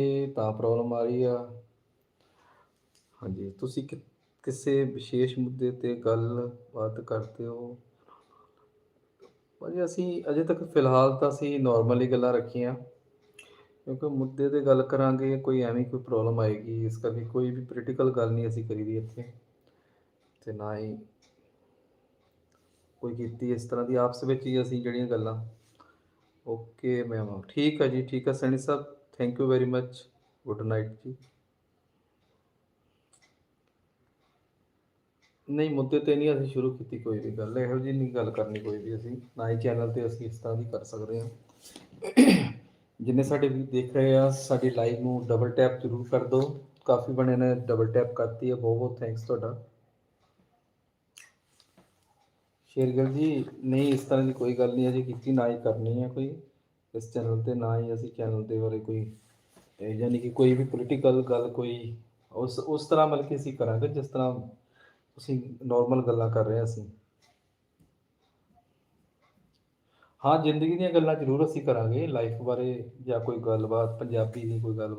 ਇਹ ਤਾਂ ਪ੍ਰੋਬਲਮ ਆ ਰਹੀ ਆ। ਹਾਂਜੀ, ਤੁਸੀਂ ਕਿ- ਕਿਸੇ ਵਿਸ਼ੇਸ਼ ਮੁੱਦੇ ਤੇ ਗੱਲਬਾਤ ਕਰਦੇ ਹੋ? ਭਾਜੀ, ਅਸੀਂ ਅਜੇ ਤੱਕ ਫਿਲਹਾਲ ਤਾਂ ਅਸੀਂ ਨਾਰਮਲ ਹੀ ਗੱਲਾਂ ਰੱਖੀਆਂ। ਕਿਉਂਕਿ ਮੁੱਦੇ ਤੇ ਗੱਲ ਕਰਾਂਗੇ, ਕੋਈ ਐਵੇਂ ਕੋਈ ਪ੍ਰੋਬਲਮ ਆਏਗੀ, ਇਸ ਕਰਕੇ ਕੋਈ ਵੀ ਪੋਲੀਟੀਕਲ ਗੱਲ ਨਹੀਂ ਅਸੀਂ ਕਰੀ ਦੀ ਇੱਥੇ। ਤੇ ਨਾ ਹੀ ਕੋਈ ਕੀਤੀ, ਇਸ ਤਰ੍ਹਾਂ ਦੀ ਆਪਸ ਵਿੱਚ ਹੀ ਅਸੀਂ ਜਿਹੜੀਆਂ ਗੱਲਾਂ। ਓਕੇ ਮੈਮ ਠੀਕ ਆ ਜੀ, ਠੀਕ ਆ, Saini Sahib. Thank you very much good night ਜੀ ਨਹੀਂ, ਮੁੱਦੇ ਤੇ ਨਹੀਂ ਅਸੀਂ ਸ਼ੁਰੂ ਕੀਤੀ ਕੋਈ ਵੀ ਗੱਲ। ਇਹੋ ਜਿਹੀ ਨਹੀਂ ਗੱਲ ਕਰਨੀ ਕੋਈ ਵੀ ਅਸੀਂ। ਨਾ ਹੀ ਚੈਨਲ ਤੇ ਅਸੀਂ ਇਸ ਤਰ੍ਹਾਂ ਦੀ ਕਰ ਸਕਦੇ ਹਾਂ। ਜਿੰਨੇ ਸਾਡੇ ਵੀ ਦੇਖ ਰਹੇ ਆ, ਸਾਡੀ ਲਾਈਵ ਨੂੰ ਡਬਲ ਟੈਪ ਜ਼ਰੂਰ ਕਰ ਦਿਓ। ਕਾਫੀ ਬਣੇ ਨੇ ਡਬਲ ਟੈਪ ਕਰਤੀ ਹੈ ਬਹੁਤ ਬਹੁਤ ਥੈਂਕਸ ਤੁਹਾਡਾ। ਸ਼ੇਰਗਲ ਜੀ, ਨਹੀਂ, ਇਸ ਤਰ੍ਹਾਂ ਦੀ ਕੋਈ ਗੱਲ ਨਹੀਂ ਅਜੇ ਕੀਤੀ ਨਾ ਹੀ ਕਰਨੀ ਹੈ ਕੋਈ। ਇਸ ਚੈਨਲ ਤੇ ਨਾ ਹੀ ਅਸੀਂ ਚੈਨਲ ਦੇ ਬਾਰੇ ਕੋਈ ਯਾਨੀ ਕਿ ਕੋਈ ਵੀ ਪੋਲੀਟੀਕਲ ਗੱਲ ਕੋਈ, ਉਸ ਉਸ ਤਰ੍ਹਾਂ ਮਤਲਬ ਕਿ ਅਸੀਂ ਕਰਾਂਗੇ ਜਿਸ ਤਰ੍ਹਾਂ ਅਸੀਂ ਨਾਰਮਲ ਗੱਲਾਂ ਕਰ ਰਹੇ ਅਸੀਂ। ਹਾਂ, ਜ਼ਿੰਦਗੀ ਦੀਆਂ ਗੱਲਾਂ ਜ਼ਰੂਰ ਅਸੀਂ ਕਰਾਂਗੇ ਲਾਈਫ ਬਾਰੇ ਜਾਂ ਕੋਈ ਗੱਲਬਾਤ, ਪੰਜਾਬੀ ਦੀ ਕੋਈ ਗੱਲ